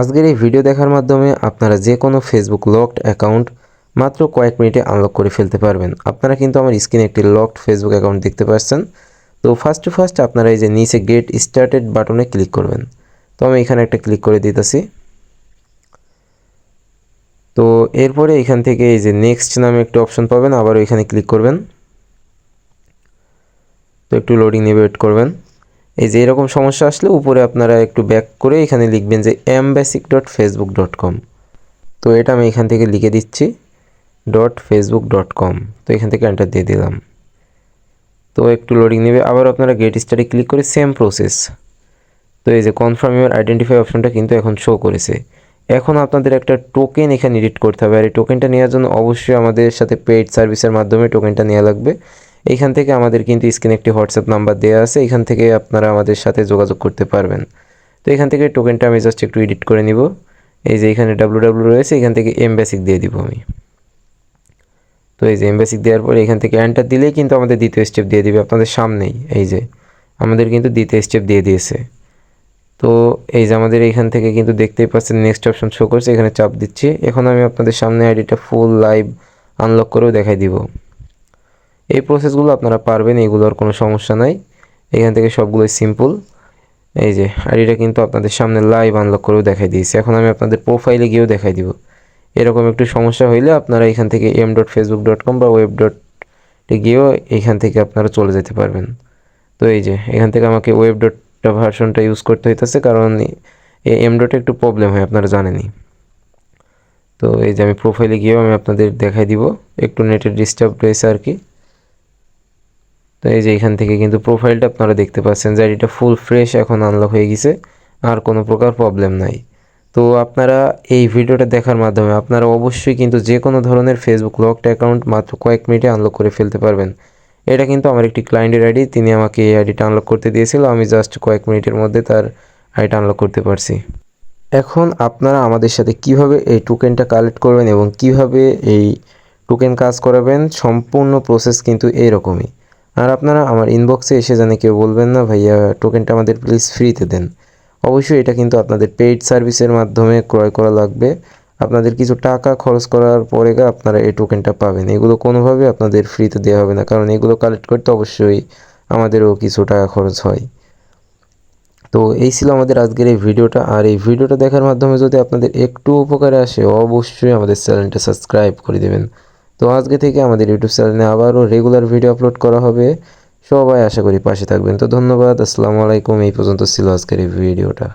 আজকের এই ভিডিও দেখার মাধ্যমে আপনারা যে কোনো ফেসবুক লকড অ্যাকাউন্ট মাত্র কয়েক মিনিটে আনলক করে ফেলতে পারবেন। আপনারা কিন্তু আমার স্ক্রিনে একটি লকড ফেসবুক অ্যাকাউন্ট দেখতে পাচ্ছেন। তো ফার্স্ট টু ফার্স্ট আপনারা এই যে নিচে গেট স্টার্টেড বাটনে ক্লিক করবেন। তো আমি এখানে একটা ক্লিক করে দিতেছি। তো এরপরে এখান থেকে এই যে নেক্সট নামে একটা অপশন পাবেন আবার এখানে ক্লিক করবেন। তো একটু লোডিং নিয়ে ওয়েট করবেন। এই যে এরকম সমস্যা আসলে উপরে আপনারা একটু ব্যাক করে এখানে লিখবেন যে M basic dot Facebook dot com তো এটা আমি এখান থেকে লিখে দিচ্ছি ডট ফেসবুক ডট কম তো এখান থেকে এন্টার দিয়ে দিলাম। তো একটু লোডিং নেবে, আবার আপনারা গেট স্টাডি ক্লিক করে সেম প্রসেস তো এই যে কনফার্ম ইউর আইডেন্টিফাই অপশনটা কিন্তু এখন শো করেছে। এখন আপনাদের একটা টোকেন এখানে এডিট করতে হবে, আর এই টোকেনটা নেওয়ার জন্য অবশ্যই আমাদের সাথে পেইড সার্ভিসের মাধ্যমে টোকেনটা নেওয়া লাগবে। এইখান থেকে আমাদের কিন্তু স্ক্রিনে একটি হোয়াটসঅ্যাপ নাম্বার দেওয়া আছে, এখান থেকে আপনারা আমাদের সাথে যোগাযোগ করতে পারবেন। তো এখান থেকে টোকেনটা আমি জাস্ট একটু এডিট করে নিব। এই যে এখানে ডাব্লু ডাব্লু রয়েছে, এখান থেকে এম বেসিক দিয়ে দিব আমি। তো এই যে এম বেসিক দেওয়ার পরে এখান থেকে এন্টার দিলেই কিন্তু আমাদের দ্বিতীয় স্টেপ দিয়ে দিবে আপনাদের সামনেই। এই যে আমাদের কিন্তু দ্বিতীয় স্টেপ দিয়ে দিয়েছে। তো এই যে আমাদের এখান থেকে কিন্তু দেখতেই পাচ্ছেন নেক্সট অপশন শো করছে, এখানে চাপ দিচ্ছি। এখন আমি আপনাদের সামনে আইডিটা ফুল লাইভ আনলক করেও দেখাই দিব। এই প্রসেসগুলো আপনারা পারবেন এগুলোর কোনো সমস্যা নাই। এখান থেকে সবগুলোই সিম্পল এই যে আইডিটা কিন্তু আপনাদের সামনে লাইভ আনলক করেও দেখাই দিয়েছি। এখন আমি আপনাদের প্রোফাইলে গিয়েও দেখাই দিব। এরকম একটু সমস্যা হইলে আপনারা এখান থেকে M dot Facebook dot com বা ওয়েব ডট গিয়েও এখান থেকে আপনারা চলে যেতে পারবেন। তো এই যে, এখান থেকে আমাকে ওয়েব ডটটা ভার্সনটা ইউজ করতে হইতেছে কারণ এম ডটে একটু প্রবলেম হয়, আপনারা জানেনই। তো এই যে, আমি প্রোফাইলে গিয়েও আমি আপনাদের দেখাই দিব। একটু নেটের ডিস্টার্ব রয়েছে আর কি। তো এই যে এখান থেকে কিন্তু প্রোফাইলটা আপনারা দেখতে পাচ্ছেন যে এটা ফুল ফ্রেশ এখন আনলক হয়ে গেছে, আর কোনো প্রকার প্রবলেম নাই। তো আপনারা এই ভিডিওটা দেখার মাধ্যমে আপনারা অবশ্যই কিন্তু যে কোনো ধরনের ফেসবুক লকড অ্যাকাউন্ট মাত্র কয়েক মিনিটে আনলক করে ফেলতে পারবেন। এটা কিন্তু আমার একটি ক্লায়েন্টের আইডি তিনি আমাকে এই আইডিটা আনলক করতে দিয়েছিল, আমি জাস্ট কয়েক মিনিটের মধ্যে তার আইডিটা আনলক করতে পারছি। এখন আপনারা আমাদের সাথে কীভাবে এই টোকেনটা কালেক্ট করবেন এবং কীভাবে এই টোকেন কাজ করাবেন, সম্পূর্ণ প্রসেস কিন্তু এইরকমই। আর আপনারা আমার ইনবক্সে এসে জানে কেউ বলবেন না, ভাইয়া টোকেনটা আমাদের প্লিজ ফ্রিতে দেন। অবশ্যই এটা কিন্তু আপনাদের পেইড সার্ভিসের মাধ্যমে ক্রয় করা লাগবে। আপনাদের কিছু টাকা খরচ করার পরে আপনারা এই টোকেনটা পাবেন। এগুলো কোনোভাবে আপনাদের ফ্রিতে দেওয়া হবে না, কারণ এগুলো কালেক্ট করতে অবশ্যই আমাদেরও কিছু টাকা খরচ হয়। তো এই ছিল আমাদের আজকের এই ভিডিওটা। আর এই ভিডিওটা দেখার মাধ্যমে যদি আপনাদের একটু উপকারে আসে, অবশ্যই আমাদের চ্যানেলটা সাবস্ক্রাইব করে দেবেন। তো আজকে থেকে আমাদের ইউটিউব চ্যানেলে আবারও রেগুলার ভিডিও আপলোড করা হবে। সবাই আশা করি পাশে থাকবেন। তো ধন্যবাদ। আসসালামু আলাইকুম। এই পর্যন্ত ছিল আজকের এই ভিডিওটা।